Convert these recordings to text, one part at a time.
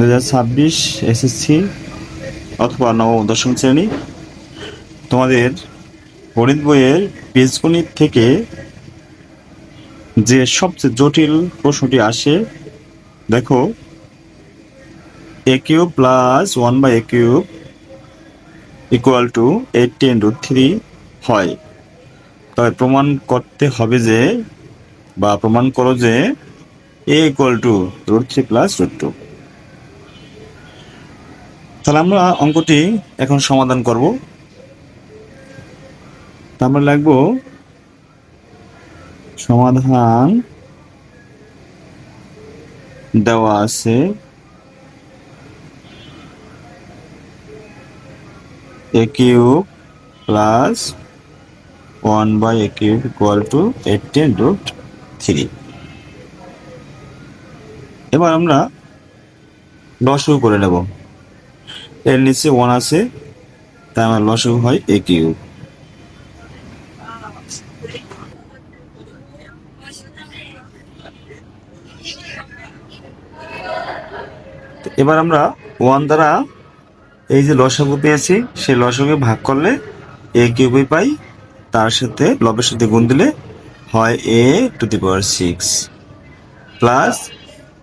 দু হাজার ছাব্বিশ এসএসসি অথবা নবম, দশম শ্রেণি। তোমাদের গণিত বইয়ের বীজগণিত থেকে যে সবচেয়ে জটিল প্রশ্নটি আসে, দেখো A cube plus one by A cube equal to eighteen root three হয়। তবে প্রমাণ করতে হবে যে, বা প্রমাণ করো যে A equal to root three plus root two তাহলে আমরা অঙ্কটি এখন সমাধান করব। আমরা লিখব সমাধান দেওয়া আছে A cube plus one by A cube equal to eighteen root three এবার আমরা লসও করে নেব। এর নিচে ওয়ান আছে তাই আমার লসও হয় এ কিউব এবার আমরা ওয়ান দ্বারা এই যে লসাগু পেয়েছি, সেই লসাগু ভাগ করলে এ কিউবই পাই, তার সাথে লবের সাথে গুণ দিলে হয় A to the power six plus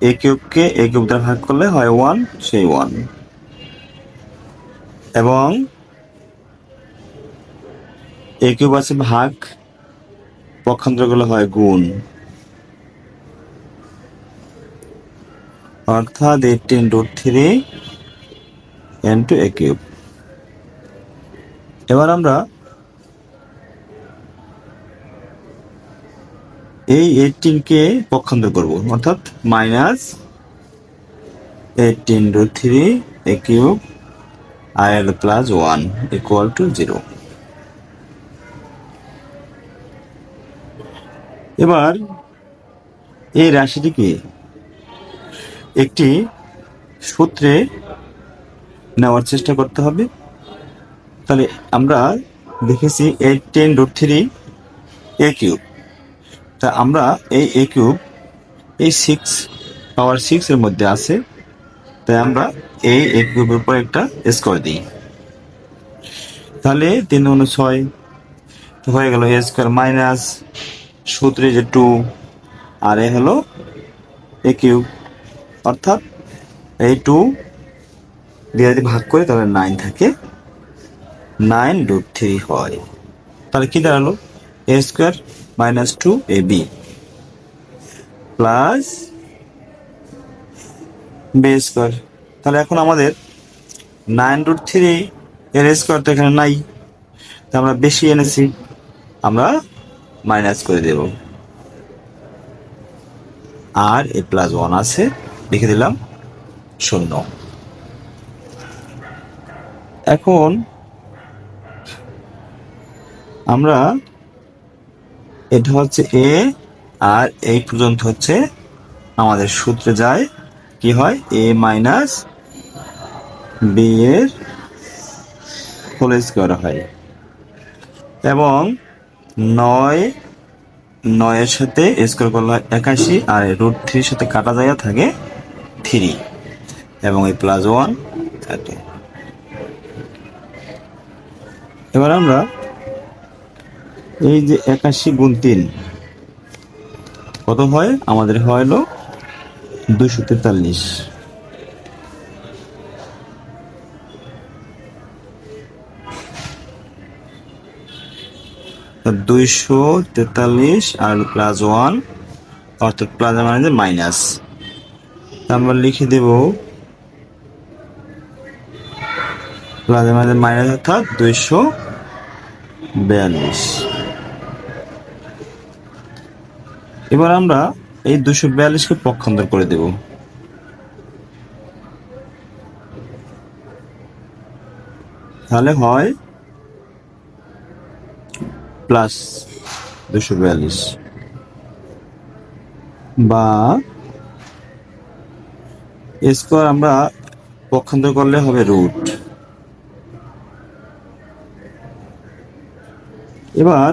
A কিউবকে A cube দ্বারা ভাগ করলে হয় ওয়ান সেই ওয়ান এবং এ কিউব আছে ভাগ, পক্ষান্তরগুলো হয় গুণ। অর্থাৎ eighteen root three into A cube এবার আমরা এই এইটিনকে পক্ষান্তর করব, অর্থাৎ minus eighteen root three A cube R plus one equal to zero এবার, এই রাশিটিকে একটি সূত্রে নেওয়ার চেষ্টা করতে হবে। তাহলে আমরা দেখেছি eighteen root three A cube তা আমরা এই এ কিউব এই সিক্স পাওয়ার সিক্স এর মধ্যে আছে। তাই আমরা এই এ কিউবের উপর একটা স্কোয়ার দিই। তাহলে তিন গুণ ছয় হয়ে গেল এ স্কোয়ার মাইনাস সূত্রে যে টু আর এ হলো এ কিউব অর্থাৎ এই টু দিয়ে ভাগ করে, তাহলে নাইন থাকে। নাইন রুট থ্রি হয়। তাহলে কি দাঁড়াল? A square minus two A B plus B square তাহলে এখন আমাদের নাইন রুট থ্রি এর স্কোয়ার তো এখানে নাই। তা আমরা বেশি এনেছি আমরা মাইনাস করে দেব। আর এ প্লাস ওয়ান আছে, লিখে দিলাম শূন্য। এখন আমরা এটা হচ্ছে এ আর এই পর্যন্ত হচ্ছে আমাদের সূত্রে যায়, কি হয়? এ মাইনাস বি এর হোল স্কোয়ার হয়। এবং নয়, নয়ের সাথে স্কোয়ার করলে একাশি আর রুট থ্রির সাথে কাটা যায় থাকে থ্রি এবং এই প্লাস ওয়ান থাকে। এবার আমরা এই যে একাশি গুণ তিন, কত হয়? আমাদের হলো দুশো তেতাল্লিশ। দুইশো তেতাল্লিশ আর প্লাস ওয়ান অর্থাৎ প্লাস মানে মাইনাস আমরা লিখে দেব প্লাস মানে মাইনাস অর্থাৎ দুইশো বিয়াল্লিশ। এবার আমরা এই দুশো বিয়াল্লিশকে পক্ষান্তর করে দেব। তাহলে হয় প্লাস দুশো বিয়াল্লিশ। বা স্কোয়ার আমরা পক্ষান্তর করলে হবে রুট। এবার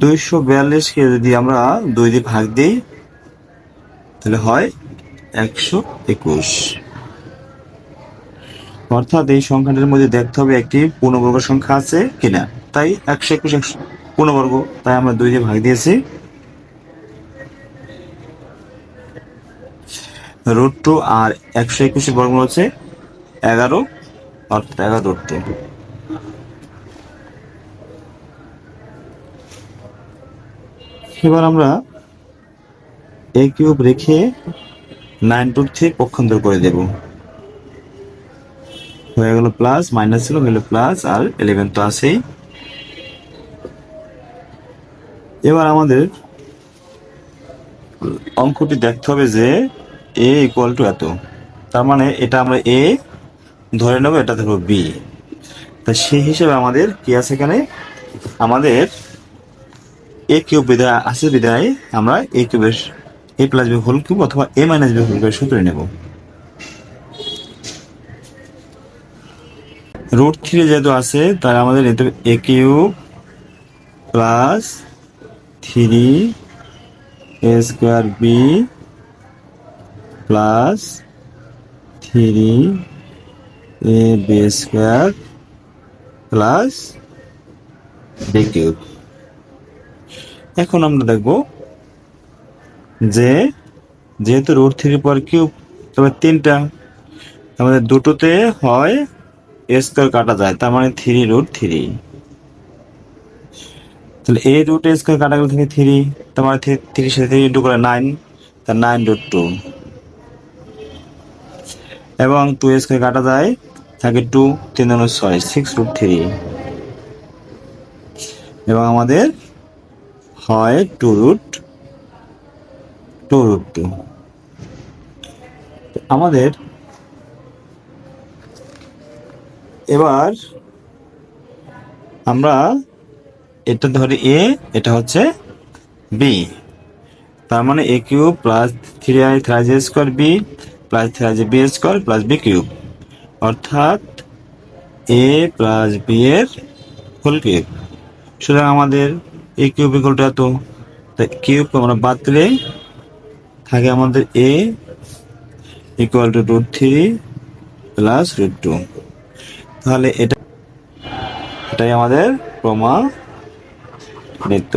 দুইশো বিয়াল্লিশকে যদি আমরা দুই দিয়ে ভাগ দিই, তাহলে হয় একশো একুশ। অর্থাৎ এই সংখ্যাটির মধ্যে দেখতে হবে একটি পূর্ণবর্গ সংখ্যা আছে কিনা। তাই একশো একুশ একশো পূর্ণবর্গ, তাই আমরা দুই দিয়ে ভাগ দিয়েছি। রুট টু আর একশো একুশের বর্গমূল হচ্ছে এগারো, অর্থাৎ এগারো রুট এবার আমরা এ কিউব রেখে নাইন টু থ্রি পক্ষান্তর করে দেব। হয়ে গেল প্লাস মাইনাস ছিল, গেল প্লাস আর ইলেভেন তো আছেই। এবার আমাদের অঙ্কটি দেখতে হবে যে এ ইকুয়াল টু এত। তার মানে এটা আমরা এ ধরে নেব, এটা ধরবো বি তা সেই হিসেবে আমাদের কি আছে এখানে? আমাদের এ কিউব বিদায় আছে বিদায় আমরা এ কিউবের A plus B whole cube অথবা এ মাইনাস বি হোল কিউবের সূত্র নেব। রুট থ্রি যেহেতু আছে তাই আমাদের এতে A cube plus three A square B plus three A B square plus B cube এখন আমরা দেখব যে যেহেতু রুট থ্রির পর কিউব তবে তিনটা আমাদের দুটোতে হয় স্কোয়ার কাটা যায়, তার মানে থ্রি রুট থ্রি তাহলে এ রুট স্কোয়ার কাটা গেলে থেকে থ্রি তার মানে থ্রির সাথে থ্রি ইন্টু করে নাইন তা নাইন রুট টু এবং টু স্কোয়ার কাটা যায়, থাকে টু তিন ছয় সিক্স রুট থ্রি এবং আমাদের হয় two root two root two আমাদের এবার আমরা এটা ধরি এ এটা হচ্ছে বি তার মানে A cube plus three I try J square B plus three J B square plus B cube. অর্থাৎ এ প্লাস বি এর হোল কিউব। সুতরাং আমাদের এ কিউব ইকুয়াল টু এত। তাই কিউব আমরা বাদ দিলে থাকে আমাদের A equal to root three plus root two তাহলে এটা এটাই আমাদের প্রমাণ প্রমাণিত